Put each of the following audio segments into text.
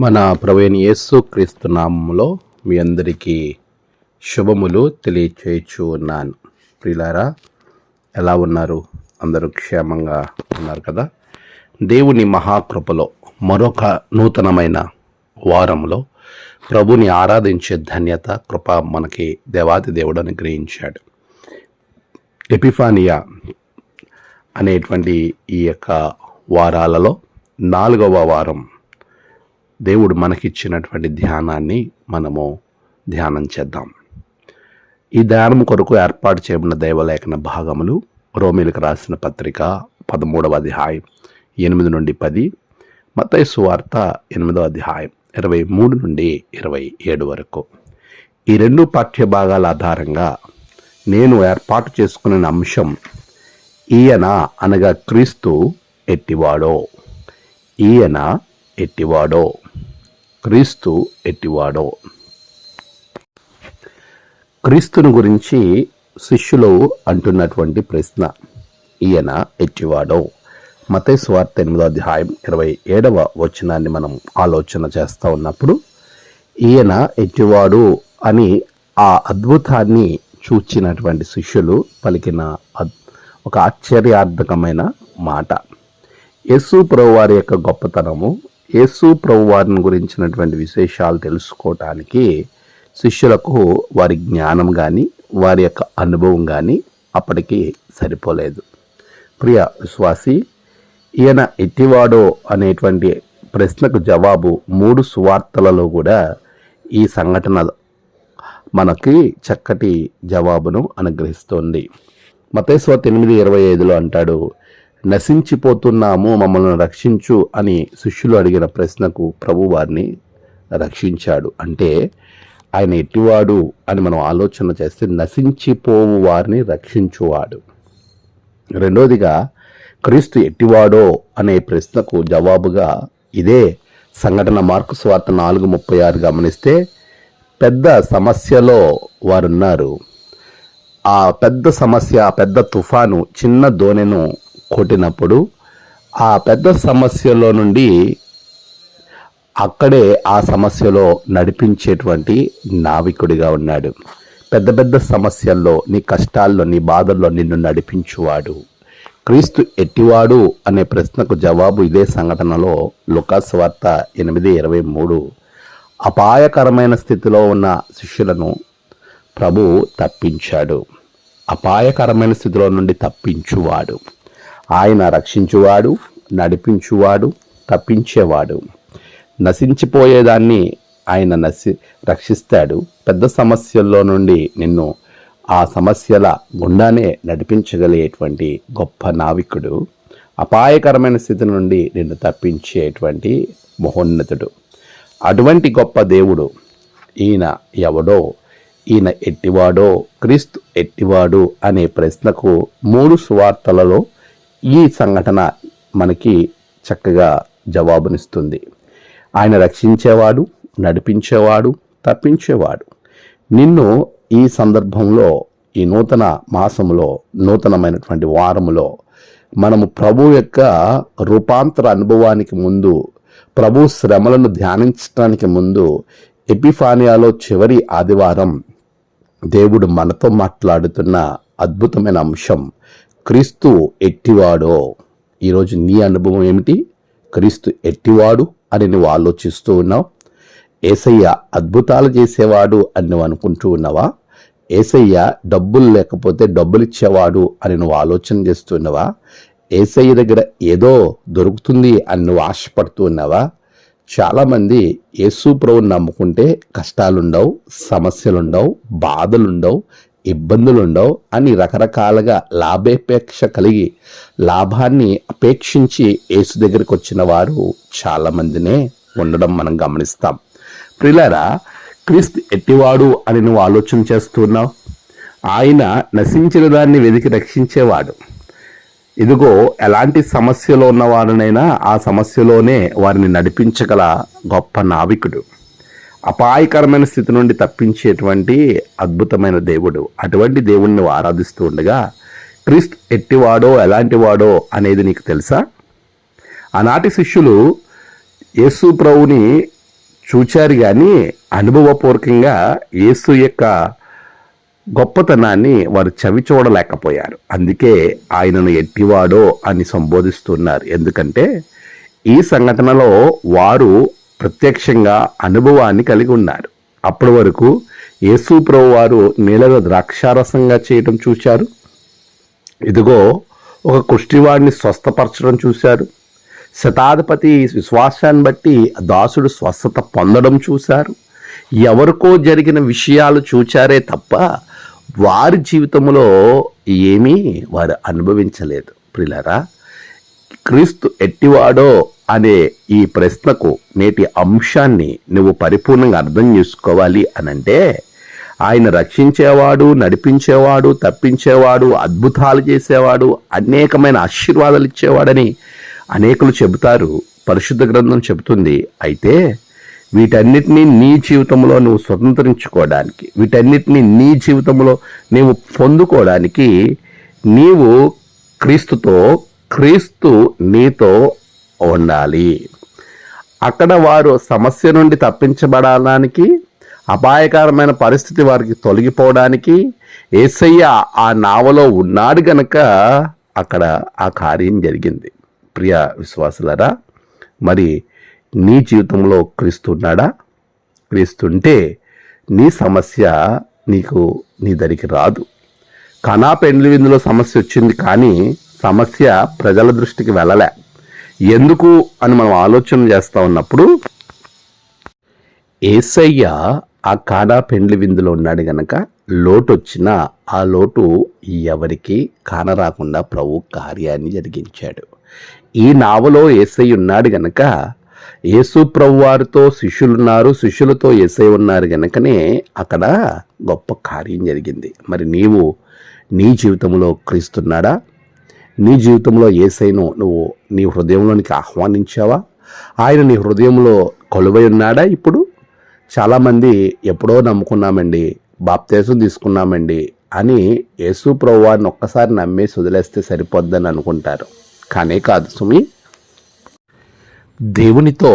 మన ప్రవీణ్ యేసు క్రీస్తు నామంలో మీ అందరికీ శుభములు తెలియచేయచ్చు ఉన్నాను ప్రిలారా ఎలా ఉన్నారు? అందరూ క్షేమంగా ఉన్నారు కదా? దేవుని మహాకృపలో మరొక నూతనమైన వారంలో ప్రభుని ఆరాధించే ధన్యత కృప మనకి దేవాది దేవుడు అనుగ్రహించాడు. ఎపిఫానియా అనేటువంటి ఈ యొక్క వారాలలో నాలుగవ వారం దేవుడు మనకిచ్చినటువంటి ధ్యానాన్ని మనము ధ్యానం చేద్దాం. ఈ ధ్యానం కొరకు ఏర్పాటు చేయబడిన దైవలేఖన భాగములు రోమిలకు రాసిన పత్రిక పదమూడవ అధ్యాయం ఎనిమిది నుండి పది మతయ సువార్త ఎనిమిదవ అధ్యాయం ఇరవై మూడు నుండి ఇరవై ఏడు వరకు. ఈ రెండు పాఠ్య భాగాల ఆధారంగా నేను ఏర్పాటు చేసుకున్న అంశం ఈయన అనగా క్రీస్తు ఎట్టివాడో ఈయన ఎట్టివాడో. క్రీస్తు ఎట్టివాడో. క్రీస్తుని గురించి శిష్యులు అంటున్నటువంటి ప్రశ్న ఈయన ఎట్టివాడో. మతే స్వార్థ ఎనిమిదో అధ్యాయం ఇరవై ఏడవ వచనాన్ని మనం ఆలోచన చేస్తూ ఉన్నప్పుడు ఈయన ఎట్టివాడు అని ఆ అద్భుతాన్ని చూచినటువంటి శిష్యులు పలికిన ఒక ఆశ్చర్యార్థకమైన మాట. యేసు ప్రభు వారి యొక్క గొప్పతనము యేసు ప్రభు వారిని గురించినటువంటి విశేషాలు తెలుసుకోవటానికి శిష్యులకు వారి జ్ఞానం కానీ వారి యొక్క అనుభవం కానీ అప్పటికి సరిపోలేదు. ప్రియ విశ్వాసి ఈయన ఎట్టివాడో అనేటువంటి ప్రశ్నకు జవాబు మూడు సువార్తలలో కూడా ఈ సంఘటన మనకి చక్కటి జవాబును అనుగ్రహిస్తోంది. మతేశ్వర ఎనిమిది ఇరవై ఐదులో అంటాడు నశించిపోతున్నాము మమ్మల్ని రక్షించు అని శిష్యులు అడిగిన ప్రశ్నకు ప్రభు వారిని రక్షించాడు. అంటే ఆయన ఎట్టివాడు అని మనం ఆలోచన చేస్తే నశించిపోవు వారిని రక్షించువాడు. రెండోదిగా క్రీస్తు ఎట్టివాడో అనే ప్రశ్నకు జవాబుగా ఇదే సంఘటన మార్కు స్వార్త నాలుగు ముప్పై ఆరు గమనిస్తే పెద్ద సమస్యలో వారున్నారు. ఆ పెద్ద సమస్య పెద్ద తుఫాను చిన్న దోణెను కొట్టినప్పుడు ఆ పెద్ద సమస్యలో నుండి అక్కడే ఆ సమస్యలో నడిపించేటువంటి నావికుడిగా ఉన్నాడు. పెద్ద పెద్ద సమస్యల్లో నీ కష్టాల్లో నీ బాధల్లో నిన్ను నడిపించువాడు. క్రీస్తు ఎట్టివాడు అనే ప్రశ్నకు జవాబు ఇదే సంఘటనలో లుకాస్ వార్త ఎనిమిది ఇరవై మూడు. అపాయకరమైన స్థితిలో ఉన్న శిష్యులను ప్రభు తప్పించాడు. అపాయకరమైన స్థితిలో నుండి తప్పించువాడు. ఆయన రక్షించువాడు నడిపించువాడు తప్పించేవాడు. నశించిపోయేదాన్ని ఆయన నశి రక్షిస్తాడు. పెద్ద సమస్యల్లో నుండి నిన్ను ఆ సమస్యల గుండానే నడిపించగలిగేటువంటి గొప్ప నావికుడు అపాయకరమైన స్థితి నుండి నిన్ను తప్పించేటువంటి మహోన్నతుడు. అటువంటి గొప్ప దేవుడు ఈయన ఎవడో ఈయన ఎట్టివాడో క్రీస్తు ఎట్టివాడు అనే ప్రశ్నకు మూడు సువార్తలలో ఈ సంఘటన మనకి చక్కగా జవాబునిస్తుంది. ఆయన రక్షించేవాడు నడిపించేవాడు తప్పించేవాడు. నిన్ను ఈ సందర్భంలో ఈ నూతన మాసంలో నూతనమైనటువంటి వారములో మనము ప్రభు యొక్క రూపాంతర అనుభవానికి ముందు ప్రభు శ్రమలను ధ్యానించడానికి ముందు ఎపిఫానియాలో చివరి ఆదివారం దేవుడు మనతో మాట్లాడుతున్న అద్భుతమైన అంశం క్రీస్తు ఎట్టివాడో? ఈరోజు నీ అనుభవం ఏమిటి? క్రీస్తు ఎట్టివాడు అని నువ్వు ఆలోచిస్తూ ఉన్నావు? ఏసయ్య అద్భుతాలు చేసేవాడు అని నువ్వు అనుకుంటూ ఉన్నావా? ఏసయ్య డబ్బులు లేకపోతే డబ్బులు ఇచ్చేవాడు అని నువ్వు ఆలోచన చేస్తున్నావా ఏసయ్య దగ్గర ఏదో దొరుకుతుంది అని నువ్వు ఆశపడుతూ ఉన్నావా? చాలామంది యేసు ప్రభుని నమ్ముకుంటే కష్టాలుండవు సమస్యలుండవు బాధలుండవు ఇబ్బందులుండవు అని రకరకాలుగా లాభేపేక్ష కలిగి లాభాన్ని అపేక్షించి యేసు దగ్గరికి వచ్చిన వారు చాలామందినే ఉండడం మనం గమనిస్తాం. ప్రిలరా క్రీస్తు ఎట్టివాడు అని నువ్వు ఆలోచన చేస్తున్నావు? ఆయన నశించిన దాన్ని వెతికి రక్షించేవాడు. ఇదిగో ఎలాంటి సమస్యలో ఉన్నవారినైనా ఆ సమస్యలోనే వారిని నడిపించగల గొప్ప నావికుడు. అపాయకరమైన స్థితి నుండి తప్పించేటువంటి అద్భుతమైన దేవుడు. అటువంటి దేవుణ్ణి ఆరాధిస్తూ ఉండగా క్రీస్తు ఎట్టివాడో ఎలాంటి వాడో అనేది నీకు తెలుసా? ఆనాటి శిష్యులు యేసు ప్రభుని చూచారు కానీ అనుభవపూర్వకంగా యేసు యొక్క గొప్పతనాన్ని వారు చవి చూడలేకపోయారు. అందుకే ఆయనను ఎట్టివాడో అని సంబోధిస్తున్నారు ఎందుకంటే ఈ సంఘటనలో వారు ప్రత్యక్షంగా అనుభవాన్ని కలిగి ఉన్నారు. అప్పటి వరకు యేసుప్రభు వారు నీళ్ళలో ద్రాక్షారసంగా చేయటం చూశారు. ఇదిగో ఒక కుష్టివాడిని స్వస్థపరచడం చూశారు. శతాధిపతి విశ్వాసాన్ని బట్టి దాసుడు స్వస్థత పొందడం చూశారు. ఎవరికో జరిగిన విషయాలు చూచారే తప్ప వారి జీవితంలో ఏమీ వారు అనుభవించలేదు. ప్రిలరా క్రీస్తు ఎట్టివాడో అనే ఈ ప్రశ్నకు నేటి అంశాన్ని నువ్వు పరిపూర్ణంగా అర్థం చేసుకోవాలి అనంటే ఆయన రక్షించేవాడు నడిపించేవాడు తప్పించేవాడు అద్భుతాలు చేసేవాడు అనేకమైన ఆశీర్వాదాలు ఇచ్చేవాడని అనేకులు చెబుతారు పరిశుద్ధ గ్రంథం చెబుతుంది. అయితే వీటన్నిటినీ నీ జీవితంలో నువ్వు స్వతంత్రించుకోవడానికి వీటన్నిటినీ నీ జీవితంలో నీవు పొందుకోవడానికి నీవు క్రీస్తుతో క్రీస్తు నీతో ఉండాలి. అక్కడ వారు సమస్య నుండి తప్పించబడడానికి అపాయకరమైన పరిస్థితి వారికి తొలగిపోవడానికి ఏసయ్య ఆ నావలో ఉన్నాడు గనక అక్కడ ఆ కార్యం జరిగింది. ప్రియ విశ్వాసులరా మరి నీ జీవితంలో క్రీస్తున్నాడా క్రీస్తుంటే నీ సమస్య నీకు నీ దరికి రాదు. కణా పెండ్లి విందులో సమస్య వచ్చింది కానీ సమస్య ప్రజల దృష్టికి వెళ్ళలే. ఎందుకు అని మనం ఆలోచన చేస్తూ ఉన్నప్పుడు ఏసయ్య ఆ కాడా పెండ్లి విందులో ఉన్నాడు గనక లోటు వచ్చినా ఆ లోటు ఎవరికి కానరాకుండా ప్రభు కార్యాన్ని జరిగించాడు. ఈ నావలో ఏసై ఉన్నాడు గనక యేసు ప్రభు వారితో శిష్యులున్నారు శిష్యులతో ఏసై ఉన్నారు గనకనే అక్కడ గొప్ప కార్యం జరిగింది. మరి నీవు నీ జీవితంలో క్రీస్తున్నాడా? నీ జీవితంలో ఏసైను నువ్వు నీ హృదయంలోనికి ఆహ్వానించావా? ఆయన నీ హృదయంలో కొలువై ఉన్నాడా ఇప్పుడు? చాలామంది ఎప్పుడో నమ్ముకున్నామండి బాప్తేసం తీసుకున్నామండి అని యేసు ప్రభువారిని ఒక్కసారి నమ్మేసి వదిలేస్తే సరిపోద్దని అనుకుంటారు. కానీ కాదు సుమి దేవునితో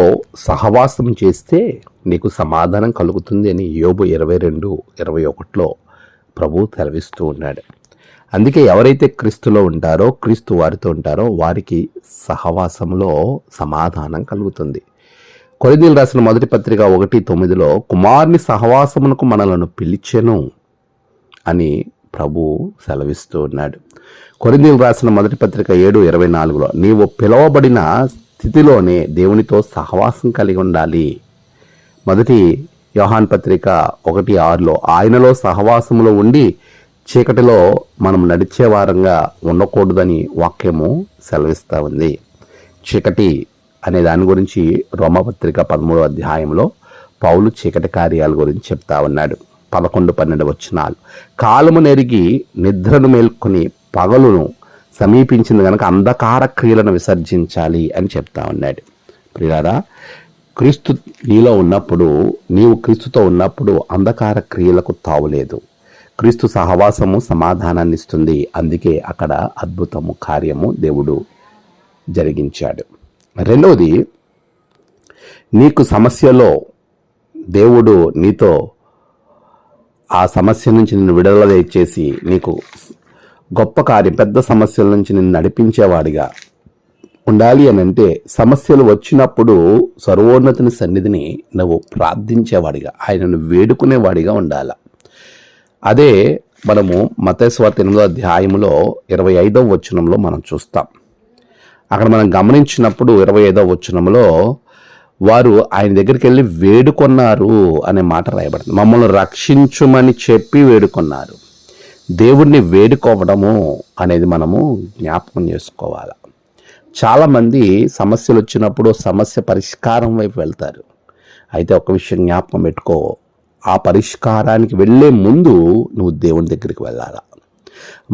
సహవాసం చేస్తే నీకు సమాధానం కలుగుతుంది అని యోబు ఇరవై రెండు ఇరవై ఒకటిలో ప్రభు తెలవిస్తూ ఉన్నాడు. అందుకే ఎవరైతే క్రీస్తులో ఉంటారో క్రీస్తు వారితో ఉంటారో వారికి సహవాసంలో సమాధానం కలుగుతుంది. కొరిదీలు రాసిన మొదటి పత్రిక ఒకటి తొమ్మిదిలో కుమార్ని సహవాసమునకు మనలను పిలిచెను అని ప్రభు సెలవిస్తూ ఉన్నాడు. కొరిందీలు రాసిన మొదటి పత్రిక ఏడు ఇరవై నాలుగులో నీవు పిలువబడిన స్థితిలోనే దేవునితో సహవాసం కలిగి ఉండాలి. మొదటి యోహాన్ పత్రిక ఒకటి ఆరులో ఆయనలో సహవాసములో ఉండి చీకటిలో మనం నడిచే వారంగా ఉండకూడదని వాక్యము సెలవిస్తూ ఉంది. చీకటి అనే దాని గురించి రోమపత్రిక పదమూడు అధ్యాయంలో పౌలు చీకటి కార్యాల గురించి చెప్తా ఉన్నాడు. పదకొండు పన్నెండు వచనాలు. కాలము నెరిగి నిద్రను మేల్కొని పగలును సమీపించింది కనుక అంధకార క్రియలను విసర్జించాలి అని చెప్తా ఉన్నాడు. ప్రియారా క్రీస్తు నీలో ఉన్నప్పుడు నీవు క్రీస్తుతో ఉన్నప్పుడు అంధకార క్రియలకు తావులేదు. క్రీస్తు సహవాసము సమాధానాన్నిస్తుంది. అందుకే అక్కడ అద్భుతము కార్యము దేవుడు జరిగించాడు. రెండవది నీకు సమస్యలో దేవుడు నీతో ఆ సమస్య నుంచి నిన్ను విడుదల చేసి నీకు గొప్ప కార్యం పెద్ద సమస్యల నుంచి నిన్ను నడిపించేవాడిగా ఉండాలి అని అంటే సమస్యలు వచ్చినప్పుడు సర్వోన్నతిని సన్నిధిని నువ్వు ప్రార్థించేవాడిగా ఆయనను వేడుకునేవాడిగా ఉండాలి. అదే మనము మతేశ్వార్త ఎనిమిదో అధ్యాయంలో ఇరవై ఐదవ వచనంలో మనం చూస్తాం. అక్కడ మనం గమనించినప్పుడు ఇరవై ఐదవ వచనంలో వారు ఆయన దగ్గరికి వెళ్ళి వేడుకొన్నారు అనే మాట రాయబడుతుంది మమ్మల్ని రక్షించుమని చెప్పి వేడుకొన్నారు. దేవుణ్ణి వేడుకోవడము అనేది మనము జ్ఞాపకం చేసుకోవాలి? చాలామంది సమస్యలు వచ్చినప్పుడు సమస్య పరిష్కారం వైపు వెళ్తారు. అయితే ఒక విషయం జ్ఞాపకం పెట్టుకో ఆ పరిష్కారానికి వెళ్ళే ముందు నువ్వు దేవుని దగ్గరికి వెళ్ళాలా?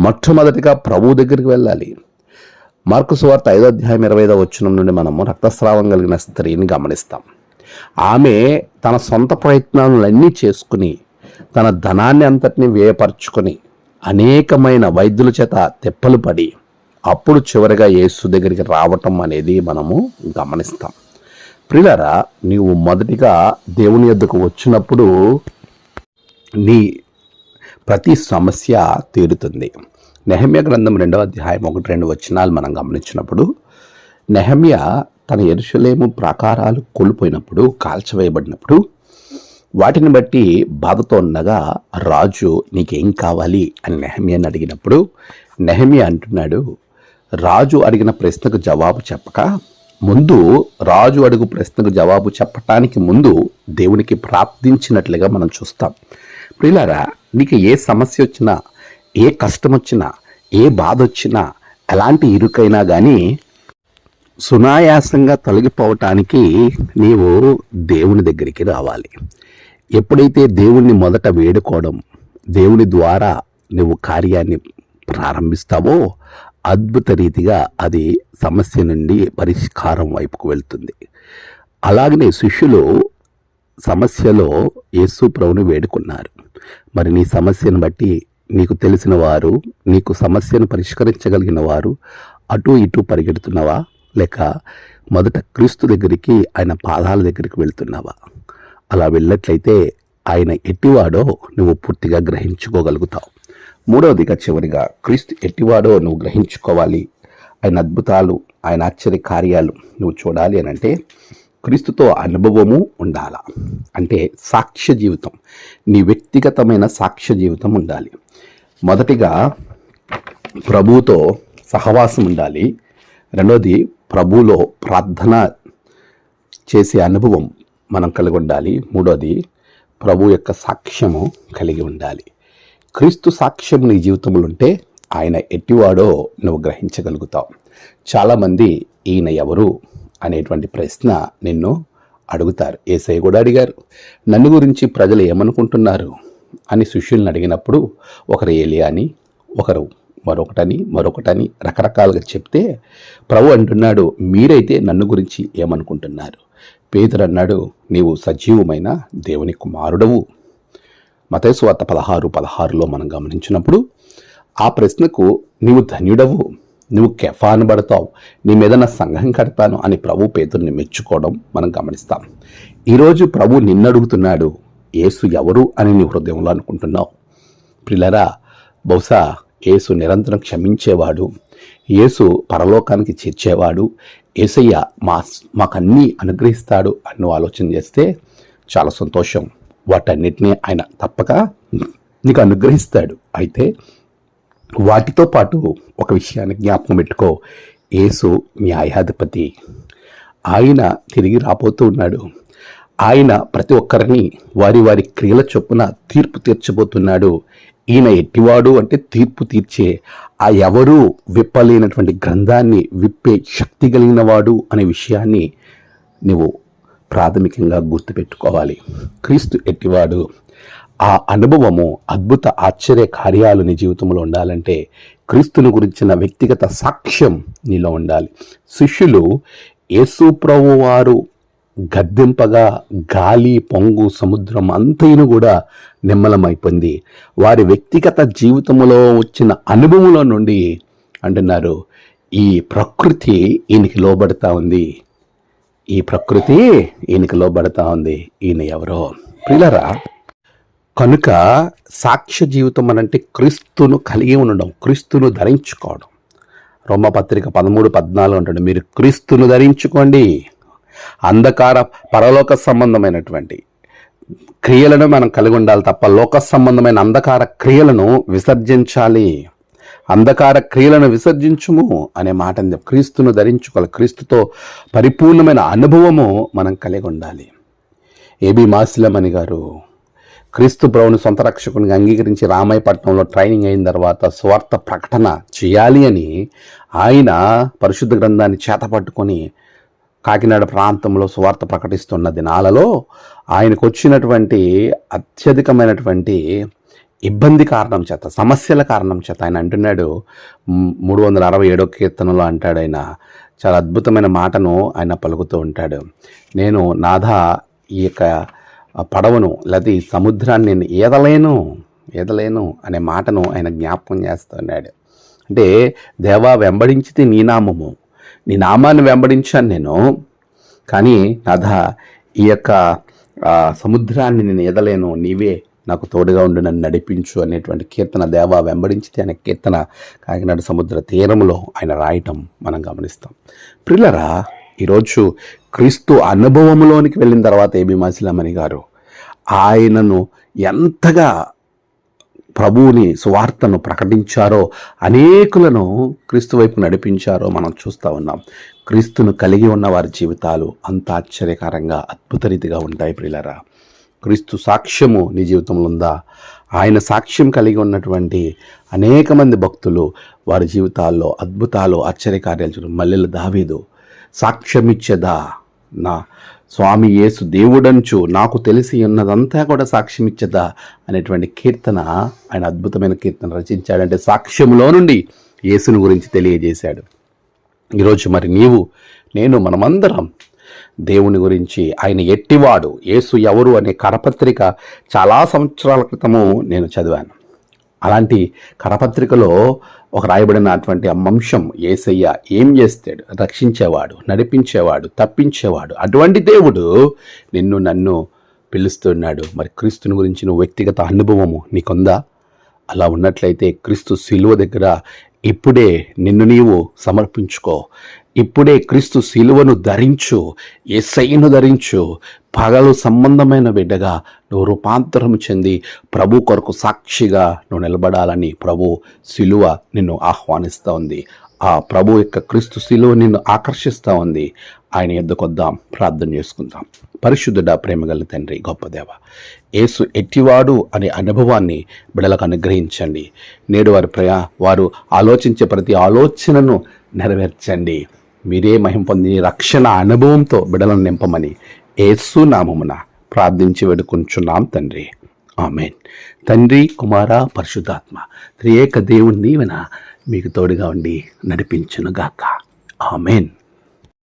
మొట్టమొదటిగా ప్రభు దగ్గరికి వెళ్ళాలి. మార్కు సువార్త ఐదో అధ్యాయం ఇరవై ఐదో వచ్చిన నుండి మనము రక్తస్రావం కలిగిన స్త్రీని గమనిస్తాం. ఆమె తన సొంత ప్రయత్నాలన్నీ చేసుకుని తన ధనాన్ని అంతటిని వ్యయపరచుకొని అనేకమైన వైద్యుల చేత తెప్పలు పడి అప్పుడు చివరిగా యేసు దగ్గరికి రావటం అనేది మనము గమనిస్తాం. ప్రిలరా నీవు మొదటిగా దేవుని యొద్దకు వచ్చినప్పుడు నీ ప్రతి సమస్య తీరుతుంది. నెహమ్య గ్రంథం రెండవ అధ్యాయం ఒకటి రెండు వచనాలు మనం గమనించినప్పుడు నెహమ్య తన ఎరుషలేము ప్రాకారాలు కోల్పోయినప్పుడు కాల్చవేయబడినప్పుడు వాటిని బట్టి బాధతో ఉండగా రాజు నీకేం కావాలి? అని నెహమ్యని అడిగినప్పుడు నెహమ్య అంటున్నాడు రాజు అడిగిన ప్రశ్నకు జవాబు చెప్పక ముందు రాజు అడుగు ప్రశ్నకు జవాబు చెప్పటానికి ముందు దేవునికి ప్రార్థించినట్లుగా మనం చూస్తాం. ప్రియులారా నీకు ఏ సమస్య వచ్చినా ఏ కష్టం వచ్చినా ఏ బాధ వచ్చినా ఎలాంటి ఇరుకైనా కానీ సునాయాసంగా తొలగిపోవటానికి నీవు దేవుని దగ్గరికి రావాలి. ఎప్పుడైతే దేవుణ్ణి మొదట వేడుకోవడం దేవుని ద్వారా నువ్వు కార్యాన్ని ప్రారంభిస్తావో అద్భుత రీతిగా అది సమస్య నుండి పరిష్కారం వైపుకు వెళ్తుంది. అలాగనే శిష్యులు సమస్యలో యేసు ప్రభుని వేడుకున్నారు. మరి నీ సమస్యను బట్టి నీకు తెలిసిన వారు నీకు సమస్యను పరిష్కరించగలిగిన వారు అటు ఇటు పరిగెడుతున్నావా? లేక మొదట క్రీస్తు దగ్గరికి ఆయన పాదాల దగ్గరికి వెళ్తున్నావా? అలా వెళ్ళినట్లయితే ఆయన ఎట్టివాడో నువ్వు పూర్తిగా గ్రహించుకోగలుగుతావు. మూడవదిగా చివరిగా క్రీస్తు ఎట్టివాడో నువ్వు గ్రహించుకోవాలి. ఆయన అద్భుతాలు ఆయన ఆశ్చర్య కార్యాలు నువ్వు చూడాలి అని అంటే క్రీస్తుతో అనుభవము ఉండాల? అంటే సాక్ష్య జీవితం నీ వ్యక్తిగతమైన సాక్ష్య జీవితం ఉండాలి. మొదటిగా ప్రభువుతో సహవాసం ఉండాలి. రెండోది ప్రభువులో ప్రార్థన చేసే అనుభవం మనం కలిగి ఉండాలి. మూడోది ప్రభు యొక్క సాక్ష్యము కలిగి ఉండాలి. క్రీస్తు సాక్ష్యం నీ జీవితంలో ఉంటే ఆయన ఎట్టివాడో నువ్వు గ్రహించగలుగుతావు. చాలామంది ఈయన ఎవరు అనేటువంటి ప్రశ్న నిన్ను అడుగుతారు. ఏసై కూడా అడిగారు నన్ను గురించి ప్రజలు ఏమనుకుంటున్నారు? అని శిష్యుల్ని అడిగినప్పుడు ఒకరు ఏలియా అని ఒకరు మరొకటని మరొకటని రకరకాలుగా చెప్తే ప్రభు అంటున్నాడు మీరైతే నన్ను గురించి ఏమనుకుంటున్నారు? పేదరు అన్నాడు నీవు సజీవమైన దేవుని కుమారుడవు. మతేశ్వార్త పదహారు పదహారులో మనం గమనించినప్పుడు ఆ ప్రశ్నకు నీవు ధన్యుడవు నువ్వు కెఫానబడతావు నీ మీద నా సంఘం కడతాను అని ప్రభు పేతుర్ని మెచ్చుకోవడం మనం గమనిస్తాం. ఈరోజు ప్రభు నిన్నడుగుతున్నాడు యేసు ఎవరు అని నీ హృదయంలో అనుకుంటున్నావు? పిల్లరా బహుశా యేసు నిరంతరం క్షమించేవాడు యేసు పరలోకానికి చేర్చేవాడు ఏసయ్య మా మాకన్నీ అనుగ్రహిస్తాడు అని ఆలోచన చేస్తే చాలా సంతోషం. వాటన్నిటినీ ఆయన తప్పక నీకు అనుగ్రహిస్తాడు. అయితే వాటితో పాటు ఒక విషయాన్ని జ్ఞాపకం పెట్టుకో. యేసు న్యాయాధిపతి ఆయన తిరిగి రాబోతూ ఉన్నాడు. ఆయన ప్రతి ఒక్కరిని వారి వారి క్రియల చొప్పున తీర్పు తీర్చబోతున్నాడు. ఈయన ఎట్టివాడు అంటే తీర్పు తీర్చే ఆ ఎవరూ విప్పలేనటువంటి గ్రంథాన్ని విప్పే శక్తి కలిగినవాడు అనే విషయాన్ని నువ్వు ప్రాథమికంగా గుర్తుపెట్టుకోవాలి. క్రీస్తు ఎట్టివాడు ఆ అనుభవము అద్భుత ఆశ్చర్య కార్యాలు నీ జీవితంలో ఉండాలంటే క్రీస్తుని గురించిన వ్యక్తిగత సాక్ష్యం నీలో ఉండాలి. శిష్యులు యేసు ప్రభు వారు గద్దెంపగా గాలి పొంగు సముద్రం అంతైను కూడా నిమ్మలమైపోయింది. వారి వ్యక్తిగత జీవితంలో వచ్చిన అనుభవంలో నుండి అంటున్నారు ఈ ప్రకృతి ఈయనకి లోబడతా ఉంది. ఈ ప్రకృతి ఈయనకి లోబడతా ఉంది. ఈయన ఎవరో? పిల్లరా కనుక సాక్ష్య జీవితం అనంటే క్రీస్తును కలిగి ఉండడం క్రీస్తును ధరించుకోవడం. రోమపత్రిక పదమూడు పద్నాలుగు అంటాడు మీరు క్రీస్తును ధరించుకోండి. అంధకార పరలోక సంబంధమైనటువంటి క్రియలను మనం కలిగి ఉండాలి తప్ప లోక సంబంధమైన అంధకార క్రియలను విసర్జించాలి. అంధకార క్రియలను విసర్జించుము అనే మాట క్రీస్తును ధరించుకోవాలి క్రీస్తుతో పరిపూర్ణమైన అనుభవము మనం కలిగి ఉండాలి. ఏబి మాసిలమణి గారు క్రీస్తు ప్రభుని సొంత రక్షకునిగా అంగీకరించి రామాయపట్నంలో ట్రైనింగ్ అయిన తర్వాత స్వార్థ ప్రకటన చేయాలి అని ఆయన పరిశుద్ధ గ్రంథాన్ని చేతపట్టుకొని కాకినాడ ప్రాంతంలో సువార్త ప్రకటిస్తున్న దినాలలో ఆయనకు వచ్చినటువంటి అత్యధికమైనటువంటి ఇబ్బంది కారణం చేత సమస్యల కారణం చేత ఆయన అంటున్నాడు. మూడు వందల అరవై ఏడో కీర్తనలో అంటాడు ఆయన. చాలా అద్భుతమైన మాటను ఆయన పలుకుతూ ఉంటాడు. నేను నాథ ఈ యొక్క పడవను లేదా ఈ సముద్రాన్ని నేను ఈదలేను ఈదలేను అనే మాటను ఆయన జ్ఞాపకం చేస్తున్నాడు. అంటే దేవా వెంబడించితే నీ నామము. నీ నామాన్ని వెంబడించాను నేను. కానీ నాథ ఈ యొక్క సముద్రాన్ని నేను ఎదలేను నీవే నాకు తోడుగా ఉండి నన్ను నడిపించు అనేటువంటి కీర్తన దేవా వెంబడించితే అనే కీర్తన కాకినాడ సముద్ర తీరంలో ఆయన రాయటం మనం గమనిస్తాం. ప్రిల్లరా ఈరోజు క్రీస్తు అనుభవంలోనికి వెళ్ళిన తర్వాత ఏబి మాసిలమణి గారు ఆయనను ఎంతగా ప్రభువుని సువార్తను ప్రకటించారో అనేకులను క్రీస్తు వైపు నడిపించారో మనం చూస్తూ ఉన్నాం. క్రీస్తును కలిగి ఉన్న వారి జీవితాలు అంత ఆశ్చర్యకరంగా అద్భుత రీతిగా ఉంటాయి ప్రిలరా క్రీస్తు సాక్ష్యము నీ జీవితంలో ఉందా ఆయన సాక్ష్యం కలిగి ఉన్నటువంటి అనేక మంది భక్తులు వారి జీవితాల్లో అద్భుతాలు ఆశ్చర్యకార్యాలు చూడండి మల్లెల దావీదు సాక్ష్యమిచ్చదా? నా స్వామి యేసు దేవుడంచు నాకు తెలిసి ఉన్నదంతా కూడా సాక్ష్యమిచ్చదా? అనేటువంటి కీర్తన ఆయన అద్భుతమైన కీర్తన రచించాడంటే సాక్ష్యంలో నుండి యేసుని గురించి తెలియజేశాడు. ఈరోజు మరి నీవు నేను మనమందరం దేవుని గురించి. ఆయన ఎట్టివాడు? యేసు ఎవరు అనే కరపత్రిక చాలా సంవత్సరాల క్రితము నేను చదివాను. అలాంటి కరపత్రికలో ఒక రాయబడినటువంటి అటువంటి అంశం ఏసయ్య ఏం చేస్తాడు? రక్షించేవాడు నడిపించేవాడు తప్పించేవాడు. అటువంటి దేవుడు నిన్ను నన్ను పిలుస్తున్నాడు. మరి క్రీస్తుని గురించి నువ్వు వ్యక్తిగత అనుభవము నీకుందా? అలా ఉన్నట్లయితే క్రీస్తు శిలువ దగ్గర ఇప్పుడే నిన్ను నీవు సమర్పించుకో. ఇప్పుడే క్రీస్తు శిలువను ధరించు ఎస్ఐను ధరించు పగలు సంబంధమైన బిడ్డగా నువ్వు రూపాంతరం చెంది ప్రభు కొరకు సాక్షిగా నువ్వు నిలబడాలని ప్రభు శిలువ నిన్ను ఆహ్వానిస్తూ ఉంది. ఆ ప్రభు యొక్క క్రీస్తు శిలువ నిన్ను ఆకర్షిస్తూ ఉంది. ఆయన ఎద్దుకొద్దాం ప్రార్థన చేసుకుందాం. పరిశుద్ధుడ ప్రేమగల తండ్రి గొప్ప దేవ ఏసు ఎట్టివాడు అనే అనుభవాన్ని బిడలకు అనుగ్రహించండి. నేడు వారి ప్రయా వారు ఆలోచించే ప్రతి ఆలోచనను నెరవేర్చండి. మీరే మహిం పొంది రక్షణ అనుభవంతో బిడలను నింపమని ఏసు నామమున ప్రార్థించి వేడుకుంటున్నాం తండ్రి. ఆమెన్. తండ్రి కుమార పరిశుద్ధాత్మ త్రియేక దేవుని దీవెన మీకు తోడుగా ఉండి నడిపించునుగాక. ఆమెన్.